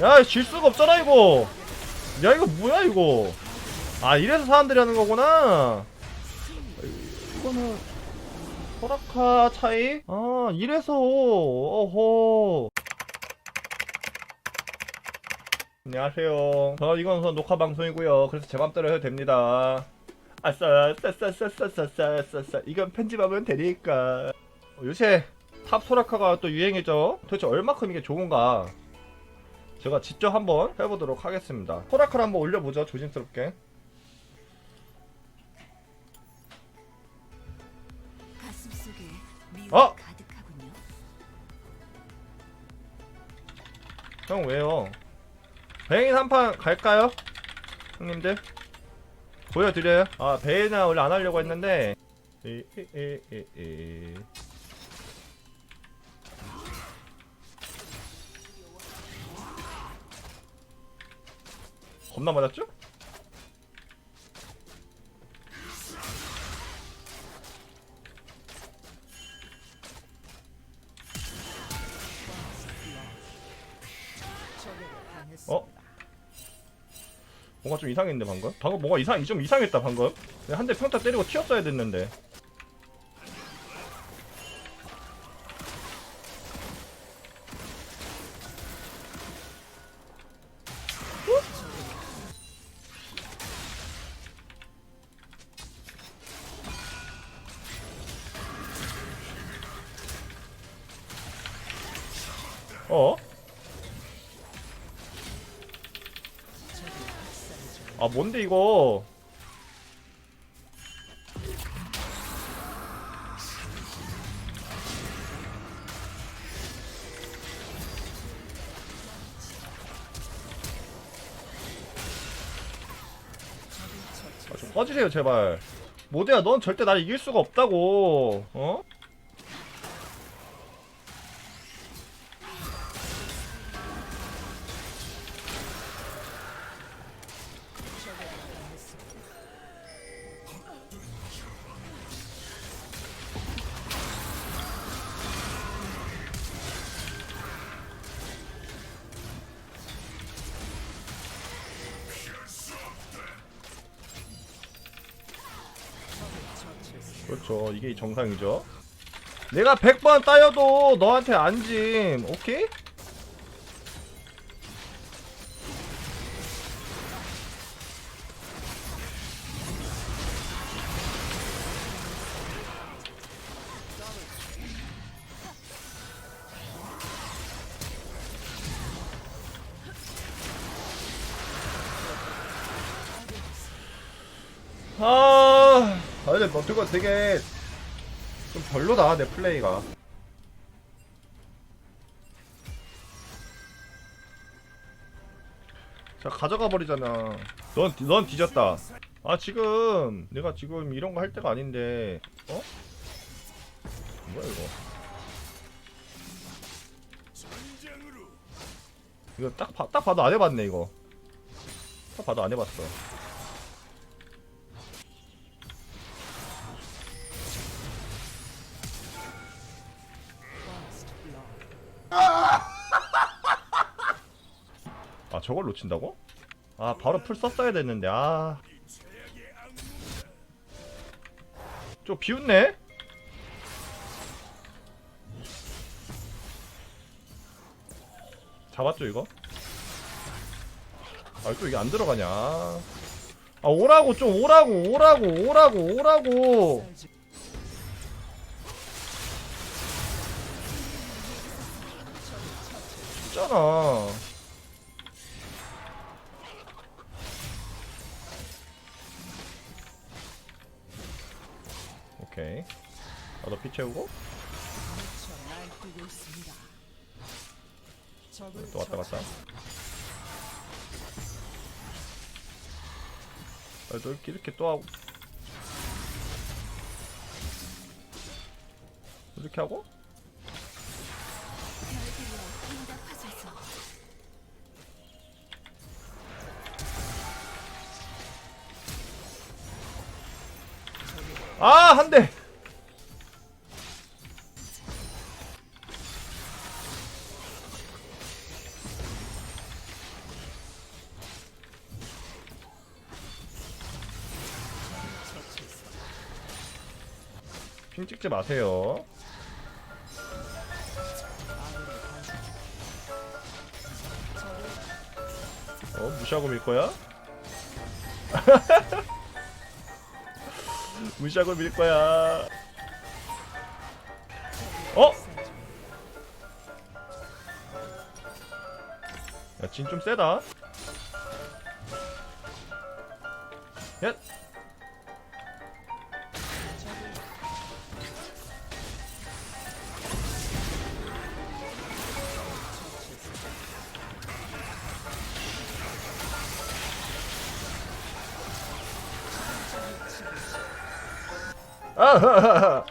야, 질 수가 없잖아, 이거. 야, 이거 뭐야, 이거. 아, 이래서 사람들이 하는 거구나. 이거는, 소라카 차이? 아, 이래서, 어허. 안녕하세요. 저 이건 우선 녹화 방송이고요. 그래서 제 맘대로 해도 됩니다. 아싸, 싸싸싸싸싸싸싸. 이건 편집하면 되니까. 어, 요새 탑 소라카가 또 유행이죠. 도대체 얼마큼 이게 좋은가? 제가 직접 한번 해보도록 하겠습니다. 소라카를 한번 올려보죠. 조심스럽게. 어? 형 왜요? 베인 한 판 갈까요? 형님들 보여드려요. 아 베인은 원래 안 하려고 했는데. 이, 이, 이, 이, 이. 겁나 맞았죠? 어? 뭔가 좀 이상했는데 방금? 방금 뭔가 이상 좀 이상했다 방금. 한 대 평타 때리고 튀었어야 됐는데. 아 뭔데 이거? 아, 좀 꺼지세요 제발. 모대야 넌 절대 날 이길 수가 없다고. 어? 그렇죠. 이게 정상이죠. 내가 100번 따여도 너한테 안짐 오케이? 아, 뭐 그거 되게 좀 별로다 내 플레이가. 자 가져가 버리잖아. 넌 넌 뒤졌다. 아 지금 내가 지금 이런 거 할 때가 아닌데 어? 뭐야 이거? 이거 딱, 봐- 딱 봐도 안 해봤네 이거. 딱 봐도 안 해봤어. 저걸 놓친다고? 아 바로 풀 썼어야 됐는데 아. 좀 비웃네? 잡았죠 이거? 아 또 이게 안 들어가냐 아 오라고 좀 오라고 오라고 오라고 오라고 진짜나 오케이. 나도 피 채우고? 또 왔다 갔다. 아, 또 이렇게, 이렇게 또 하고. 이렇게 하고 아, 한 대. 핀 찍지 마세요. 어, 무시하고 밀 거야? 무시하고 밀 거야. 어? 야, 진 좀 세다. 야. 아하하하.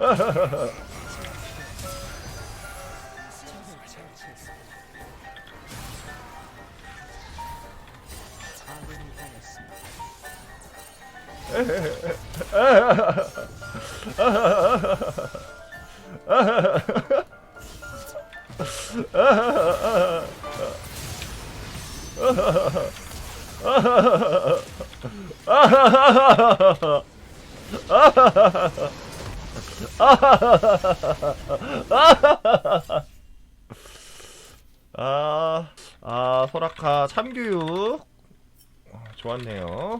아하하하하. 아, 아, 소라카 참교육. 아, 좋았네요.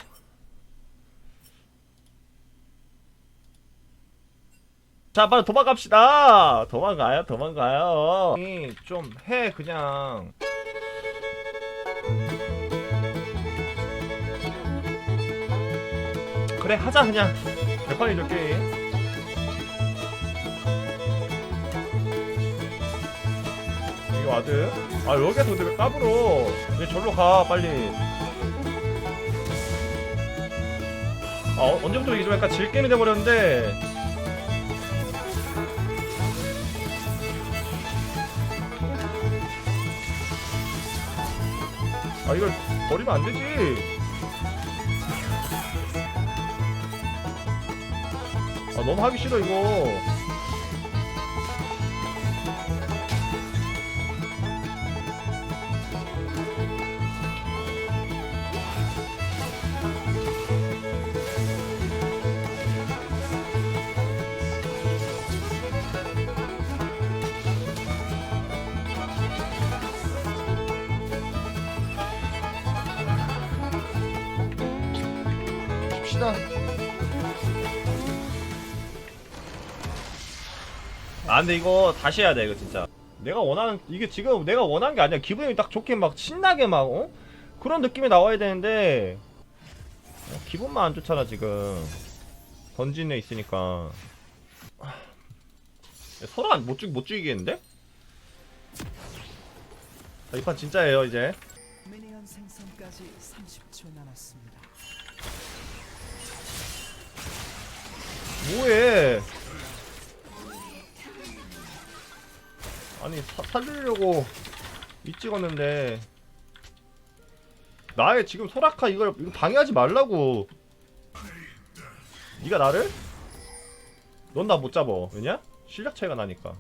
자, 빨리 도망갑시다. 도망가요, 도망가요. 좀 해, 그냥. 그래, 하자, 그냥. 대판이 줄 게임. 와드. 아, 여기가 근데 왜 까불어? 얘 절로 가, 빨리. 어, 언제부터 이게 좀 약간 질게임이 돼버렸는데. 아, 이걸 버리면 안 되지. 아, 너무 하기 싫어, 이거. 줍시다. 아 근데 이거 다시 해야 돼 이거 진짜. 내가 원하는 이게 지금 내가 원한 게 아니야. 기분이 딱 좋게 막 신나게 막 어? 그런 느낌이 나와야 되는데 어, 기분만 안 좋잖아 지금. 던진 애 있으니까. 아, 서로 안- 못 죽, 못 죽이겠는데? 자, 이판 진짜예요 이제. 미니언 생성까지 30초 남았습니다. 뭐해? 아니 사, 살리려고 이 찍었는데 나의 지금 소라카 이걸 이거 방해하지 말라고. 네가 나를? 넌 나 못 잡어. 왜냐? 실력 차이가 나니까.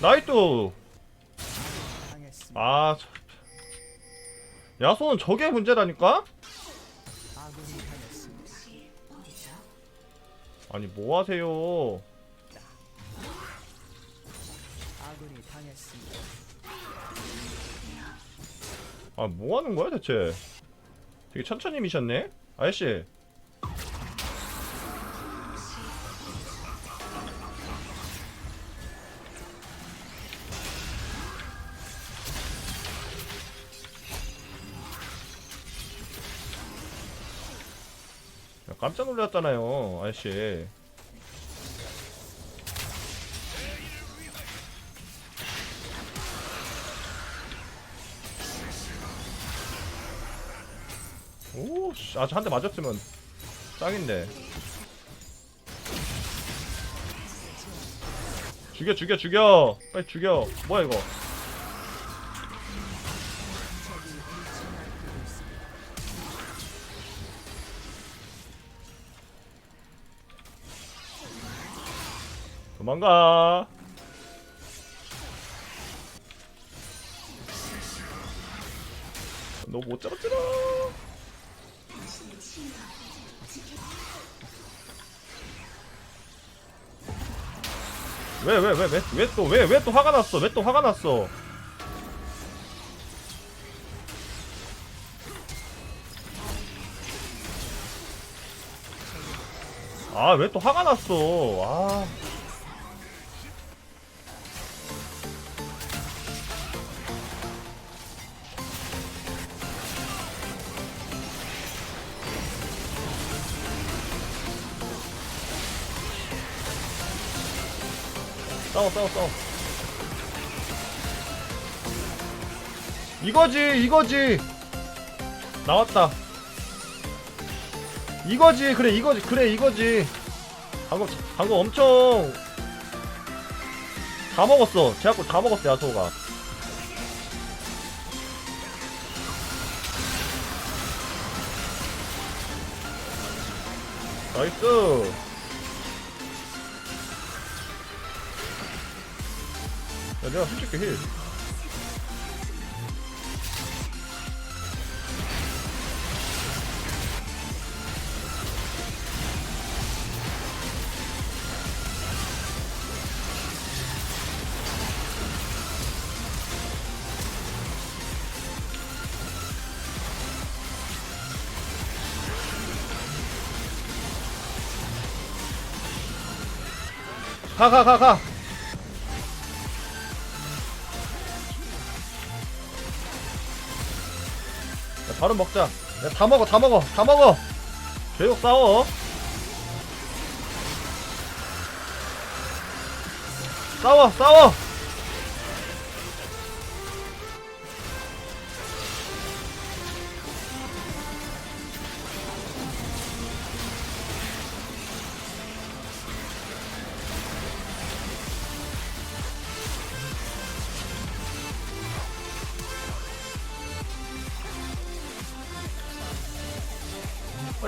나이또. 아, 저... 야소는 저게 문제라니까? 아니 뭐 하세요? 아 뭐 하는 거야 대체? 되게 천천히 미셨네, 아저씨. 깜짝 놀랐잖아요, 아저씨. 오, 씨, 아직 한대 맞았으면 짱인데. 죽여 죽여 죽여 빨리 죽여 뭐야 이거 도망가. 너 못 잡았잖아. 왜 왜 왜 왜 왜 또 왜 왜 또 화가 났어? 왜 또 화가 났어? 아 왜 또 화가 났어? 아 싸워 싸워 싸워. 이거지 이거지. 나왔다. 이거지 그래 이거지 그래 이거지. 방금 방금 엄청 다 먹었어. 제약골 다 먹었어 야소가. 나이스 내가 해줄게 힐. 가 가 가 가 바로 먹자. 야, 다 먹어, 다 먹어, 다 먹어. 계속 싸워. 싸워, 싸워.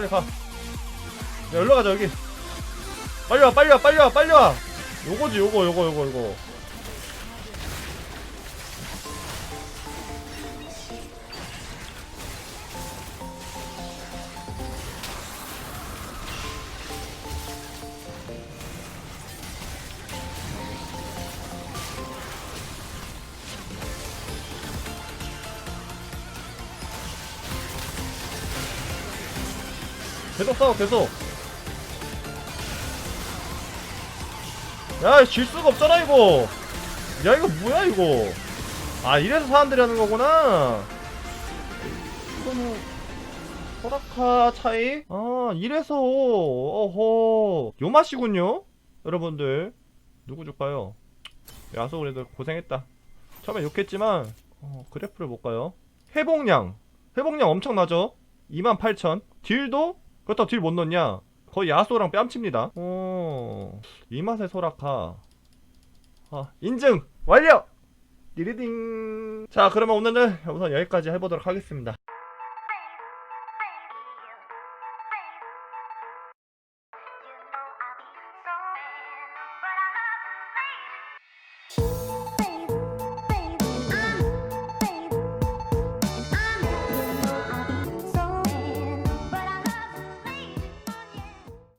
빨리 가. 야, 일로 가자, 여기. 빨리 와, 빨리 와, 빨리 와, 빨리 와. 요거지, 요거, 요거, 요거, 요거. 계속 싸워, 계속. 야, 질 수가 없잖아, 이거. 야, 이거 뭐야, 이거. 아, 이래서 사람들이 하는 거구나. 이거는, 소라카 차이? 아, 이래서, 어허. 요 맛이군요? 여러분들. 누구 줄까요? 야수 그래도 고생했다. 처음에 욕했지만, 어, 그래프를 볼까요? 회복량. 회복량 엄청나죠? 28,000. 딜도? 그렇다고 딜 못 넣냐? 거의 야소랑 뺨칩니다. 오, 이 맛의 소라카. 아, 인증! 완료! 디리딩! 자, 그러면 오늘은 우선 여기까지 해보도록 하겠습니다.